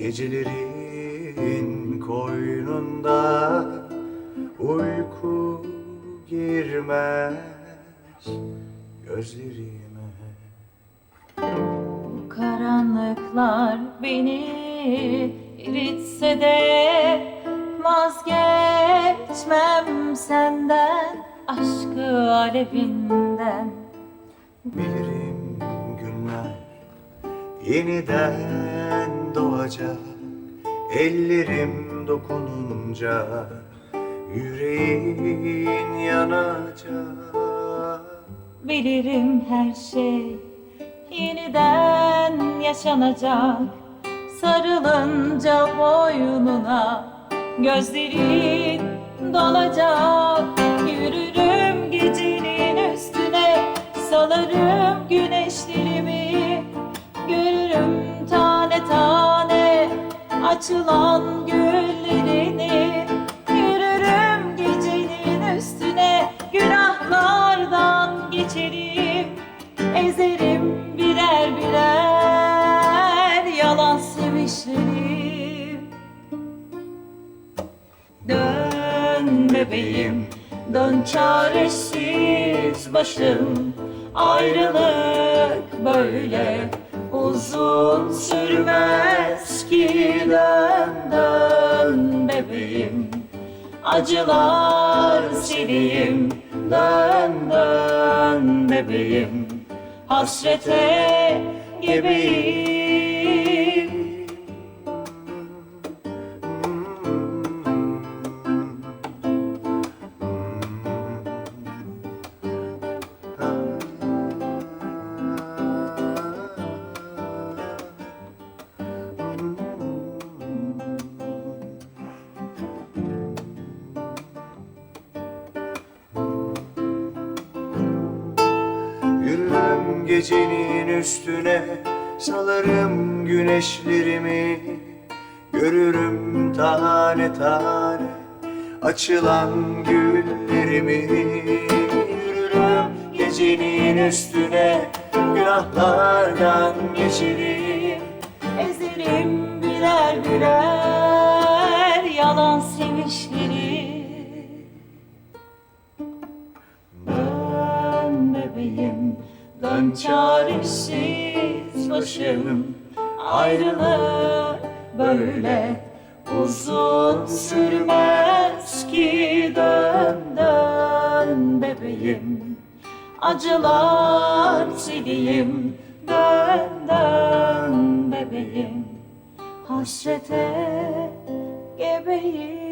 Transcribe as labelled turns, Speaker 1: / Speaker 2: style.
Speaker 1: Gecelerin koynunda uyku girmez gözlerime
Speaker 2: Bu karanlıklar beni eritse de vazgeçmem senden aşkı alevinden.
Speaker 1: Bilirim günler yeniden doğacak Ellerim dokununca yüreğin yanacak.
Speaker 2: Bilirim her şey yeniden yaşanacak. Sarılınca boynuna gözlerin dolacak. Yürürüm açılan güllerini Yürürüm gecenin üstüne. Günahlardan geçerim Ezerim birer birer. Yalan sevişlerim Dön bebeğim, dön çaresiz başım. Ayrılık böyle uzun sürmez ki Dön bebeğim, acılar sileyim Dön dön bebeğim, hasrete gebeyim
Speaker 1: gecenin üstüne Salarım güneşlerimi. Görürüm tane tane Açılan güllerimi. Yürürüm gecenin üstüne Günahlardan geçerim
Speaker 2: Ezerim birer birer yalan sevişleri Dön bebeğim, dön çaresiz başım Ayrılık böyle uzun sürmez ki Dön bebeğim, acılar sileyim dön bebeğim, hasrete gebeyim